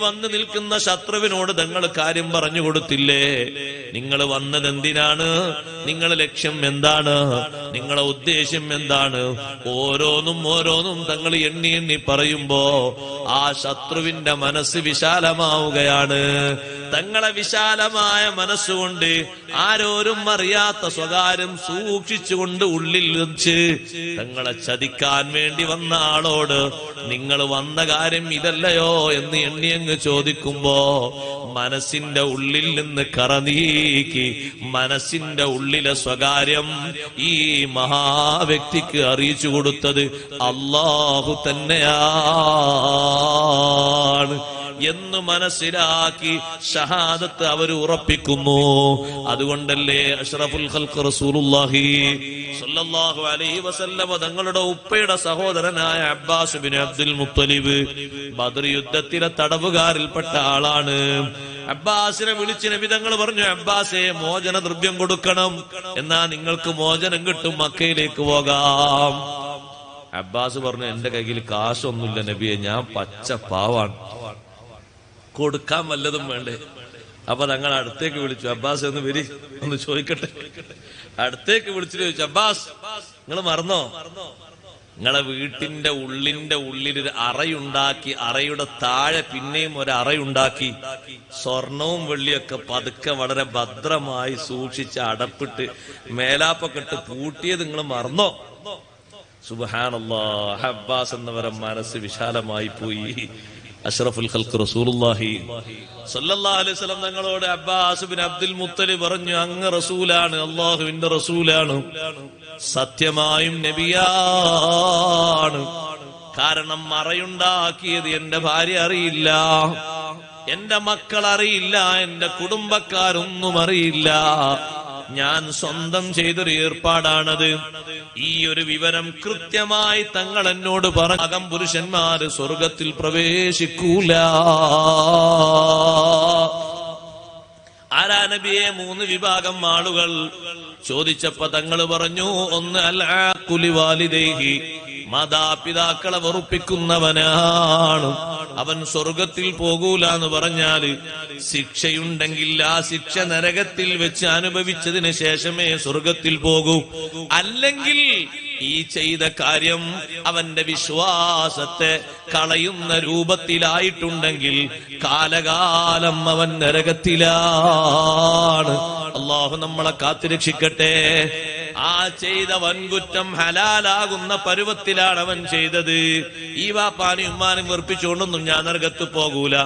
വന്ന് നിൽക്കുന്ന ശത്രുവിനോട് നിങ്ങൾ കാര്യം പറഞ്ഞു കൊടുത്തില്ലേ? നിങ്ങൾ വന്നത് എന്തിനാണ്? നിങ്ങളെ ലക്ഷ്യം എന്താണ്? നിങ്ങളെ ഉദ്ദേശ്യം എന്താണ്? ഓരോന്നും ഓരോന്നും തങ്ങൾ എണ്ണി എണ്ണി പറയുമ്പോ ആ ശത്രുവിന്റെ മനസ്സ് വിശാലമാവുകയാണ്. തങ്ങളെ വിശാലമായ മനസ്സുകൊണ്ട് ആരോരും അറിയാത്ത സ്വകാര്യം സൂക്ഷിച്ചുകൊണ്ട് ഉള്ളിൽ വെച്ച് തങ്ങളെ ചതിക്കാൻ വേണ്ടി വന്ന ആളോട് നിങ്ങൾ വന്ന കാര്യം ഇതല്ലയോ? എന്ന് എണ്ണിയങ്ങ് ചോദിക്കുമ്പോ മനസ്സിന്റെ ഉള്ളിൽ നിന്ന് കറനീക്കി മനസ്സിന്റെ ഉള്ളിലെ സ്വകാര്യം ഈ മഹാവ്യക്തിക്ക് അറിയിച്ചു കൊടുത്തത് അള്ളാഹു തന്നെയാണ്. എന്ന് മനസ്സിലാക്കി ഷഹാദത്ത് അവർ ഉറപ്പിക്കുന്നു. അതുകൊണ്ടല്ലേ അഷ്റഫുൽ റസൂലുള്ളാഹി സ്വല്ലല്ലാഹു അലൈഹി വസല്ലമ തങ്ങളുടെ ഉപ്പയുടെ സഹോദരനായ Abbas bin Abdul Muttalib Badr യുദ്ധത്തിലെ തടവുകാരിൽപ്പെട്ട ആളാണ്. അബ്ബാസിനെ വിളിച്ച് നബി തങ്ങൾ പറഞ്ഞു അബ്ബാസെ മോചന ദ്രവ്യം കൊടുക്കണം. എന്നാ നിങ്ങൾക്ക് മോചനം കിട്ടും മക്കയിലേക്ക് പോകാം. അബ്ബാസ് പറഞ്ഞു എന്റെ കയ്യിൽ കാശൊന്നുമില്ല നബിയെ ഞാൻ പച്ച പാവാണ്. കൊടുക്കാൻ വല്ലതും വേണ്ടേ? അപ്പൊ ഞങ്ങൾ അടുത്തേക്ക് വിളിച്ചു. അബ്ബാസ് എന്ന് വരി ഒന്ന് ചോദിക്കട്ടെ. അടുത്തേക്ക് വിളിച്ചിട്ട് ചോദിച്ചു അബ്ബാസ് നിങ്ങൾ മറന്നോ? നിങ്ങളെ വീട്ടിന്റെ ഉള്ളിന്റെ ഉള്ളിൽ ഒരു അറയുണ്ടാക്കി അറയുടെ താഴെ പിന്നെയും ഒരു അറയുണ്ടാക്കി സ്വർണവും വെള്ളിയൊക്കെ പതുക്കെ വളരെ ഭദ്രമായി സൂക്ഷിച്ച് അടപ്പിട്ട് മേലാപ്പൊക്കെ ഇട്ട് പൂട്ടിയത് നിങ്ങൾ മറന്നോ? സുബഹാനല്ലാ അബ്ബാസ് എന്നവരെ മനസ്സ് വിശാലമായി പോയി. അഷ്റഫുൽ ഖൽക്ക് റസൂലുള്ളാഹി. സല്ലല്ലാഹു അലൈഹി വസല്ലം തങ്ങളോട് അബ്ബാസ് ബിൻ അബ്ദുൽ മുത്തലിബ് പറഞ്ഞു അങ്ങ് റസൂലാണ് അള്ളാഹുവിന്റെ റസൂലാണ്. സത്യമായും നബിയാണ്. കാരണം മറയുണ്ടാക്കിയത് എന്റെ ഭാര്യ അറിയില്ല. എന്റെ മക്കൾ അറിയില്ല. എന്റെ കുടുംബക്കാരൊന്നും അറിയില്ല. ഞാൻ സ്വന്തം ചെയ്തൊരു ഏർപ്പാടാണത്. ഈ ഒരു വിവരം കൃത്യമായി തങ്ങൾ എന്നോട് പറകം പുരുഷന്മാര് സ്വർഗത്തിൽ പ്രവേശിക്കൂല. ആരാ നബിയെ മൂന്ന് വിഭാഗം ആളുകൾ? ചോദിച്ചപ്പോ തങ്ങൾ പറഞ്ഞു ഒന്ന് അൽ ആഖുലി വാലിദൈഹി മാതാപിതാക്കളെ വെറുപ്പിക്കുന്നവനാണ്. അവൻ സ്വർഗത്തിൽ പോകൂല എന്ന് പറഞ്ഞാൽ ശിക്ഷയുണ്ടെങ്കിൽ ആ ശിക്ഷ നരകത്തിൽ വെച്ച് അനുഭവിച്ചതിന് ശേഷമേ സ്വർഗത്തിൽ പോകൂ. അല്ലെങ്കിൽ ഈ ചെയ്ത കാര്യം അവന്റെ വിശ്വാസത്തെ കളയുന്ന രൂപത്തിലായിട്ടുണ്ടെങ്കിൽ കാലകാലം അവൻ നരകത്തിലാണ്. അള്ളാഹു നമ്മളെ കാത്തുരക്ഷിക്കട്ടെ. ആ ചെയ്ത വൻകുറ്റം ഹലാലാകുന്ന പരുവത്തിലാണ് അവൻ ചെയ്തത്. ഈ വാപ്പാനും ഉമ്മാനും വെറുപ്പിച്ചുകൊണ്ടൊന്നും ഞാൻ നരകത്ത് പോകൂല.